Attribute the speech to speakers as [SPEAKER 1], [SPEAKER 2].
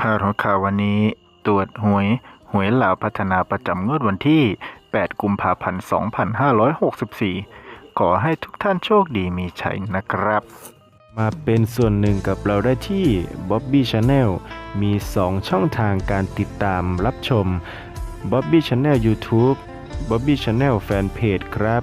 [SPEAKER 1] พาดหัวข่าววันนี้ ตรวจหวย หวยหลาวพัฒนาประจำงวดวันที่ 8 กุมภาพันธ์ 2564 ขอให้ทุกท่านโชคดีมีชัยนะครับ
[SPEAKER 2] มาเป็นส่วนหนึ่งกับเราได้ที่ Bobby Channel มี 2 ช่องทางการติดตามรับชม Bobby Channel YouTube Bobby Channel Fanpage ครับ